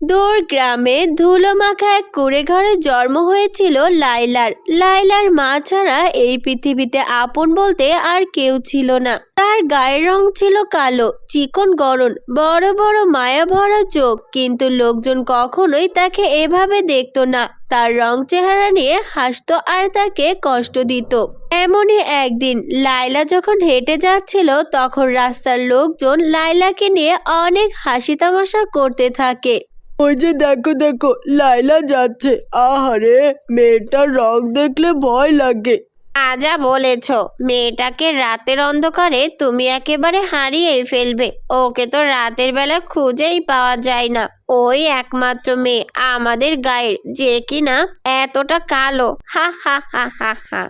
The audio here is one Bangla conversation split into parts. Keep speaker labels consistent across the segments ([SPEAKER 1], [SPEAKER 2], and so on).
[SPEAKER 1] দূর গ্রামে ধুলো মাখা এক কুড়ে ঘরে জন্ম হয়েছিল লাইলার। লাইলার মা ছাড়া এই পৃথিবীতে আপন বলতে আর কেউ ছিল না। তার গায়ের রং ছিল কালো, চিকন গরম বড় বড় মায়া ভরা চোখ। কিন্তু লোকজন কখনোই তাকে এভাবে দেখতো না। তার রং চেহারা নিয়ে হাসতো আর তাকে কষ্ট দিত। এমনই একদিন লাইলা যখন হেঁটে যাচ্ছিল, তখন রাস্তার লোকজন লাইলাকে নিয়ে অনেক হাসি তামাশা করতে থাকে।
[SPEAKER 2] ওই যে দেখো দেখো লাইলা যাচ্ছে। আহারে, মেয়েটার রং দেখলে ভয় লাগে।
[SPEAKER 1] আজা বলেছ, মেয়েটাকে রাতের অন্ধকারে তুমি একেবারে হারিয়েই ফেলবে। ওকে তো রাতের বেলা খুঁজেই পাওয়া যায় না। ওই একমাত্র মেয়ে আমাদের গায়ের, যে কিনা এতটা কালো। হা হা হা হা হা।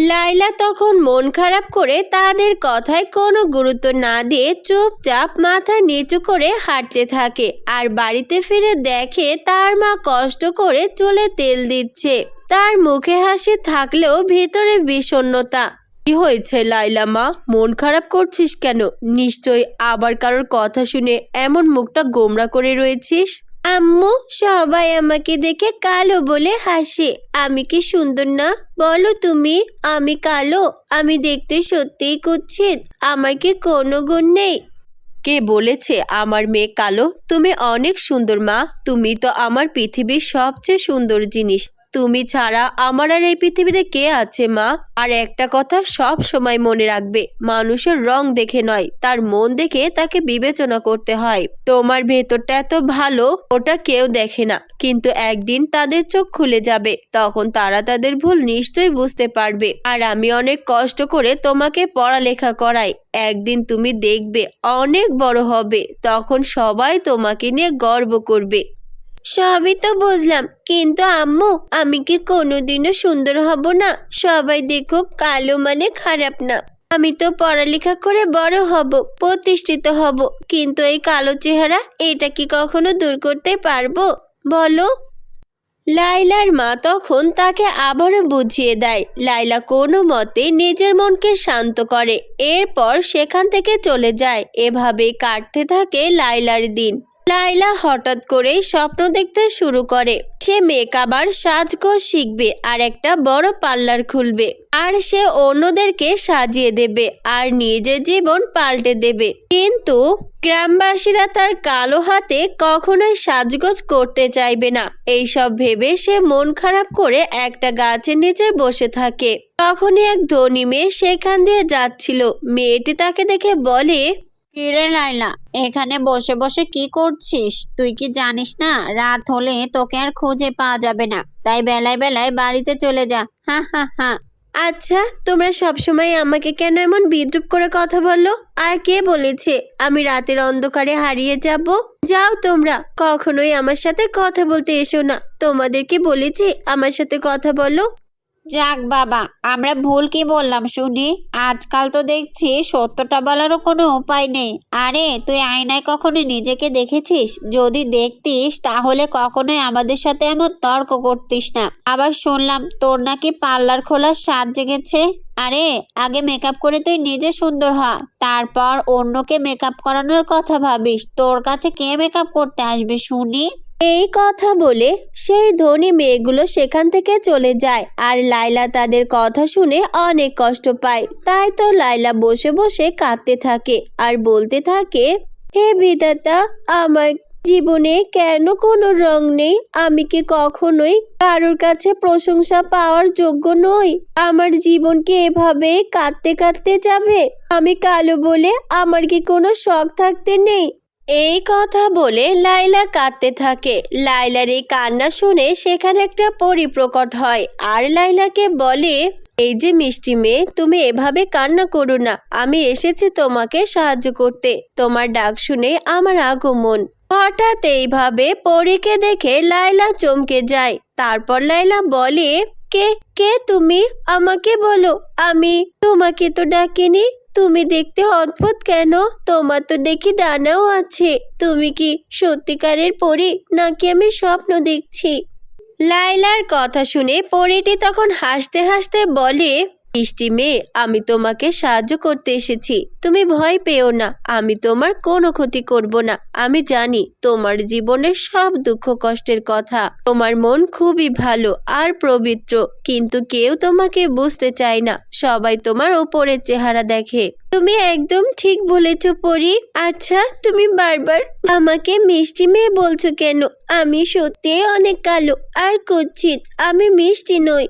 [SPEAKER 1] লাইলা তখন মন খারাপ করে তাদের কথায় কোনো গুরুত্ব না দিয়ে চুপচাপ মাথা নিচু করে হাঁটতে থাকে আর বাড়িতে ফিরে দেখে তার মা কষ্ট করে চুলে তেল দিচ্ছে। তার মুখে হাসি থাকলেও ভেতরে বিষণ্ণতা। কি হয়েছে লাইলা মা? মন খারাপ করছিস কেন? নিশ্চয় আবার কারোর কথা শুনে এমন মুখটা গোমরা করে রয়েছিস? আম্মু, সবাই আমাকে দেখে কালো বলে হাসে। আমি কি সুন্দর না? বলো তুমি, আমি কালো। আমি দেখতে সত্যিই কুচ্ছিত আমাকে কোনো গুণ নেই? কে বলেছে আমার মেয়ে কালো? তুমি অনেক সুন্দর মা। তুমি তো আমার পৃথিবীর সবচেয়ে সুন্দর জিনিস। তুমি ছাড়া আমার আর এই পৃথিবীতে কে আছে, মা? আর একটা কথা সব সময় মনে রাখবে, মানুষের রং দেখে নয়, তার মন দেখে তাকে বিবেচনা করতে হয়। তোমার ভেতরটা এত ভালো, ওটা কেউ দেখে না, কিন্তু একদিন তাদের চোখ খুলে যাবে, তখন তারা তাদের ভুল নিশ্চয়ই বুঝতে পারবে। আর আমি অনেক কষ্ট করে তোমাকে পড়ালেখা করাই, একদিন তুমি দেখবে অনেক বড় হবে, তখন সবাই তোমাকে নিয়ে গর্ব করবে। সবই তো বুঝলাম, কিন্তু আম্মু, আমি কি কোনোদিনও সুন্দর হব না? সবাই দেখুক কালো মানে খারাপ না। আমি তো পড়ালেখা করে বড় হব, প্রতিষ্ঠিত হব, কিন্তু এই কালো চেহারা, এটা কি কখনো দূর করতে পারব? বলো। লাইলার মা তখন তাকে আবারও বুঝিয়ে দেয়, লাইলা কোনো মতে নিজের মনকে শান্ত করে, এরপর সেখান থেকে চলে যায় এভাবে কাটতে থাকে লাইলার দিন। লাইলা হঠাৎ করেই স্বপ্ন দেখতে শুরু করে। সে মেকআপ আর সাজগোজ শিখবে আর একটা বড় পার্লার খুলবে। আর সে অন্যদেরকে সাজিয়ে দেবে আর নিজের জীবন পাল্টে দেবে। কিন্তু গ্রামবাসীরা তার কালো হাতে কখনোই সাজগোজ করতে চাইবে না। এইসব ভেবে সে মন খারাপ করে একটা গাছের নিচে বসে থাকে। তখনই এক ধনী মেয়ে সেখান দিয়ে যাচ্ছিল। মেয়েটি তাকে দেখে বলে
[SPEAKER 3] কিরে লাইলা এখানে বসে বসে কি করছিস? তুই কি জানিস না, রাত হলে তোকে আর খুঁজে পাওয়া যাবে না। তাই বেলায় বেলায় বাড়িতে চলে যা। হা হা হা।
[SPEAKER 1] আচ্ছা তোমরা সবসময় আমাকে কেন এমন বিদ্রুপ করে কথা বলো আর কে বলেছে আমি রাতের অন্ধকারে হারিয়ে যাব? যাও তোমরা, কখনোই আমার সাথে কথা বলতে এসো না। তোমাদেরকে বলেছি আমার সাথে কথা বলো?
[SPEAKER 3] যাক বাবা, আমরা ভুল কি বললাম শুনি? আজকাল তো দেখছি সত্যটা বলারও কোনো উপায় নেই। আরে, তুই আয়নায় কখনো নিজেকে দেখেছিস? যদি দেখতিস, তাহলে কখনোই আমাদের সাথে এমন তর্ক করতিস না। আবার শুনলাম, তোর নাকি পার্লার খোলার স্বাদ জেগেছে। আরে, আগে মেকআপ করে তুই নিজে সুন্দর হ। তারপর অন্যকে মেকআপ করানোর কথা ভাবিস। তোর কাছে কে মেকআপ করতে আসবে শুনি?
[SPEAKER 1] এই কথা বলে সেই ধনী মেয়েগুলো সেখান থেকে চলে যায় আর লাইলা তাদের কথা শুনে অনেক কষ্ট পায়। তাই তো লাইলা বসে বসে কাঁদতে থাকে আর বলতে থাকে, হে বিধাতা, আমার জীবনে কেন কোনো রং নেই? আমি কি কখনোই কারোর কাছে প্রশংসা পাওয়ার যোগ্য নই? আমার জীবন কি এভাবে কাঁদতে কাঁদতে যাবে? আমি কালো বলে আমার কি কোনো শখ থাকতে নেই? এই কথা বলে লাইলা কাঁদতে থাকে। লাইলার এই কান্না শুনে সেখানে একটা পরি প্রকট হয় আর লাইলাকে বলে, এই যে মিষ্টি মেয়ে, তুমি এভাবে কান্না করো না। আমি এসেছি তোমাকে সাহায্য করতে। তোমার ডাক শুনে আমার আগমন। হঠাৎ এইভাবে পরীকে দেখে লাইলা চমকে যায়। তারপর লাইলা বলে, কে কে তুমি? আমাকে বলো। আমি তোমাকে তো ডাকিনি। তুমি দেখতে অদ্ভুত কেন? তোমার তো দেখি ডানাও আছে। তুমি কি সত্যিকারের পরি, নাকি আমি স্বপ্ন দেখছি? লাইলার কথা শুনে পরিটি তখন হাসতে হাসতে বলে মিষ্টি মেয়ে, আমি তোমাকে সাহায্য করতে এসেছি। তুমি ভয় পেও না, আমি তোমার কোনো ক্ষতি করব না। আমি জানি তোমার জীবনের সব দুঃখ কষ্টের কথা। তোমার মন খুবই ভালো আর পবিত্র, কিন্তু কেউ তোমাকে বুঝতে চায় না। সবাই তোমার ওপরের চেহারা দেখে। তুমি একদম ঠিক বলেছ পরি। আচ্ছা তুমি বারবার আমাকে মিষ্টি মেয়ে বলছো কেন? আমি সত্যি অনেক কালো আর কুচ্ছিত আমি মিষ্টি নই।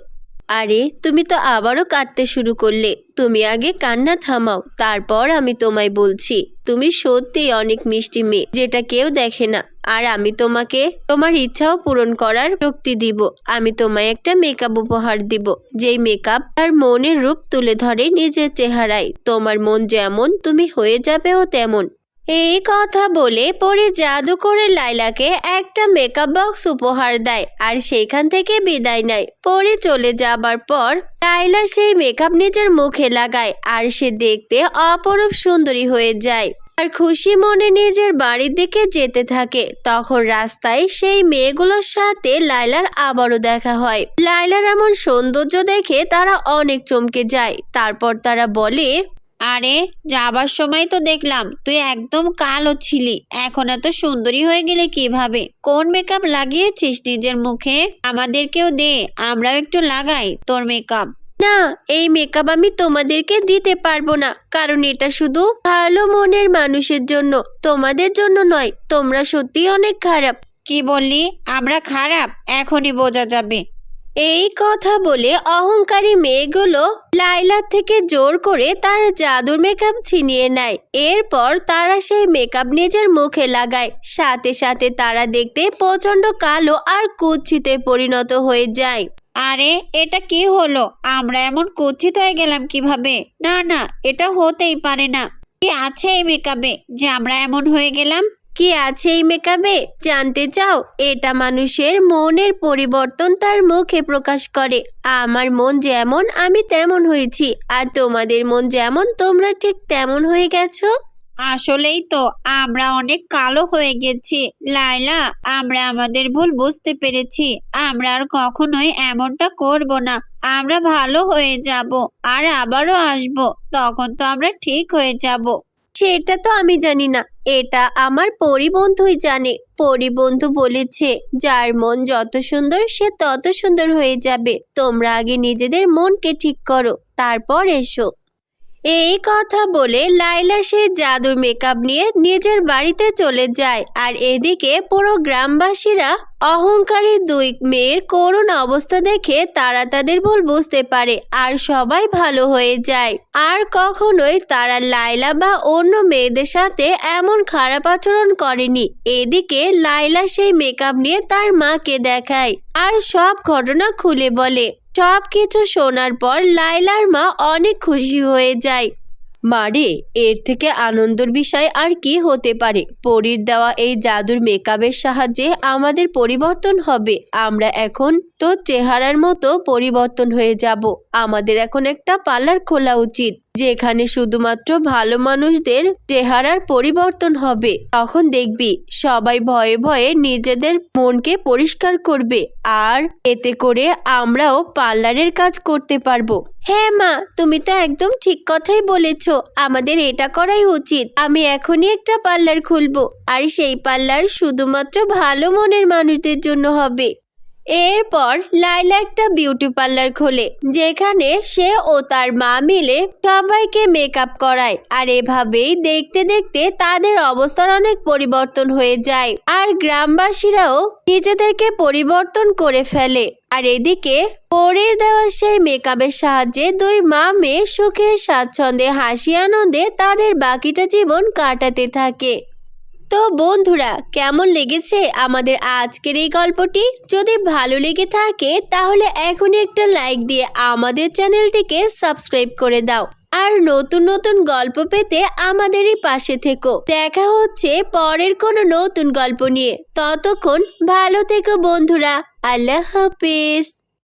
[SPEAKER 1] আরে, তুমি তো আবারও কাঁদতে শুরু করলে। তুমি আগে কান্না থামাও, তারপর আমি তোমায় বলছি। তুমি সত্যি অনেক মিষ্টি মেয়ে, যেটা কেউ দেখে না। আর আমি তোমাকে, তোমার ইচ্ছাও পূরণ করার শক্তি দিব। আমি তোমায় একটা মেকআপ উপহার দিব, যেই মেকআপ তার মনের রূপ তুলে ধরে নিজের চেহারায়। তোমার মন যেমন তুমি হয়ে যাবেও তেমন। এই কথা বলে পরে জাদু করে লাইলাকে একটা মেকআপ বক্স উপহার দেয় আর সেখান থেকে বিদায় নেয়। পরে চলে যাবার পর লাইলা সেই মেকআপ নিজের মুখে লাগায় আর সে দেখতে অপরূপ সুন্দরী হয়ে যায়। আর খুশি মনে নিজের বাড়ির দিকে যেতে থাকে। তখন রাস্তায় সেই মেয়েগুলোর সাথে লাইলার আবারও দেখা হয়। লাইলার এমন সৌন্দর্য দেখে তারা অনেক চমকে যায়। তারপর তারা বলে
[SPEAKER 3] আরে যাবার সময় তো দেখলাম তুই একদম কালো ছিলি। এখন এত সুন্দরী হয়ে গেলে কীভাবে? কোন মেকআপ লাগিয়েছিস নিজের মুখে? আমাদেরকেও দে আমরাও একটু লাগাই তোর মেকআপ
[SPEAKER 1] না এই মেকআপ আমি তোমাদেরকে দিতে পারব না কারণ এটা শুধু ভালো মনের মানুষের জন্য তোমাদের জন্য নয় তোমরা সত্যি অনেক খারাপ।
[SPEAKER 3] কি বললি? আমরা খারাপ? এখনই বোঝা যাবে।
[SPEAKER 1] এই কথা বলে অহংকারী মেয়েগুলো লাইলার থেকে জোর করে তার জাদুর মেকআপ ছিনিয়ে নেয়। এরপর তারা সেই মেকআপ নিজের মুখে লাগায়। সাথে সাথে তারা দেখতে প্রচণ্ড কালো আর কুচ্ছিতে পরিণত হয়ে যায়।
[SPEAKER 3] আরে, এটা কি হলো? আমরা এমন কুচ্ছিত হয়ে গেলাম কীভাবে? না না, এটা হতেই পারে না। কি আছে এই মেকআপে যে আমরা এমন হয়ে গেলাম?
[SPEAKER 1] কি আছে এই মেকআপে? জানতে চাও? এটা মানুষের মনের পরিবর্তন তার মুখে প্রকাশ করে। আমার মন যেমন আমি তেমন হয়েছি, আর তোমাদের মন যেমন তোমরা ঠিক তেমন হয়ে গেছো।
[SPEAKER 3] আসলেই তো, আমরা অনেক কালো হয়ে গেছি। লাইলা আমরা আমাদের ভুল বুঝতে পেরেছি। আমরা আর কখনোই এমনটা করব না। আমরা ভালো হয়ে যাব, আর আবারও আসব। তখন তো আমরা ঠিক হয়ে যাব।
[SPEAKER 1] সেটা তো আমি জানি না। এটা আমার পরিবন্ধুই জানে। পরিবন্ধু বলেছে, যার মন যত সুন্দর, সে তত সুন্দর হয়ে যাবে। তোমরা আগে নিজেদের মনকে ঠিক করো, তারপর এসো। এই কথা বলে লাইলা সেই জাদুর মেকআপ নিয়ে নিজের বাড়িতে চলে যায়। আর এদিকে পুরো গ্রামবাসীরা অহংকারী দুই মেয়ের করুণ অবস্থা দেখে তারা তাদের ভুল বুঝতে পারে আর সবাই ভালো হয়ে যায়। আর কখনোই তারা লাইলা বা অন্য মেয়েদের সাথে এমন খারাপ আচরণ করেনি। এদিকে লাইলা সেই মেকআপ নিয়ে তার মাকে দেখায় আর সব ঘটনা খুলে বলে। সব কিছু শোনার পর লাইলার মা অনেক খুশি হয়ে যায়। মারে এর থেকে আনন্দের বিষয় আর কি হতে পারে? পরীর দেওয়া এই জাদুর মেকআপের সাহায্যে আমাদের পরিবর্তন হবে। আমরা এখন তো চেহারার মতো পরিবর্তন হয়ে যাব। আমাদের এখন একটা পার্লার খোলা উচিত। যেখানে শুধুমাত্র ভালো মানুষদের চেহারার পরিবর্তন হবে। তখন দেখবি সবাই ভয়ে ভয়ে নিজেদের মনকে পরিষ্কার করবে আর এতে করে আমরাও পার্লারের কাজ করতে পারব। হ্যাঁ মা, তুমি তো একদম ঠিক কথাই বলেছ। আমাদের এটা করাই উচিত। আমি এখনই একটা পার্লার খুলবো। আর সেই পার্লার শুধুমাত্র ভালো মনের মানুষদের জন্য হবে। এরপর লাইলা একটা বিউটি পার্লার খোলে, যেখানে সে ও তার মা মিলে সবাইকে মেকআপ করায়। আর এভাবেই দেখতে দেখতে তাদের অবস্থার অনেক পরিবর্তন হয়ে যায়। আর গ্রামবাসীরাও নিজেদেরকে পরিবর্তন করে ফেলে। আর এদিকে পরের দেওয়া সেই মেকআপের সাহায্যে দুই মা মেয়ে সুখে স্বাচ্ছন্দ্যে, হাসি আনন্দে তাদের বাকিটা জীবন কাটাতে থাকে। তো বন্ধুরা, কেমন লেগেছে আমাদের আজকের এই গল্পটি? যদি ভালো লেগে থাকে, তাহলে এখনই একটা লাইক দিয়ে আমাদের চ্যানেলটিকে সাবস্ক্রাইব করে দাও। আর নতুন নতুন গল্প পেতে আমাদেরই পাশে থেকো। দেখা হচ্ছে পরের কোনো নতুন গল্প নিয়ে। ততক্ষণ ভালো থেকো বন্ধুরা। আল্লাহ হাফিজ।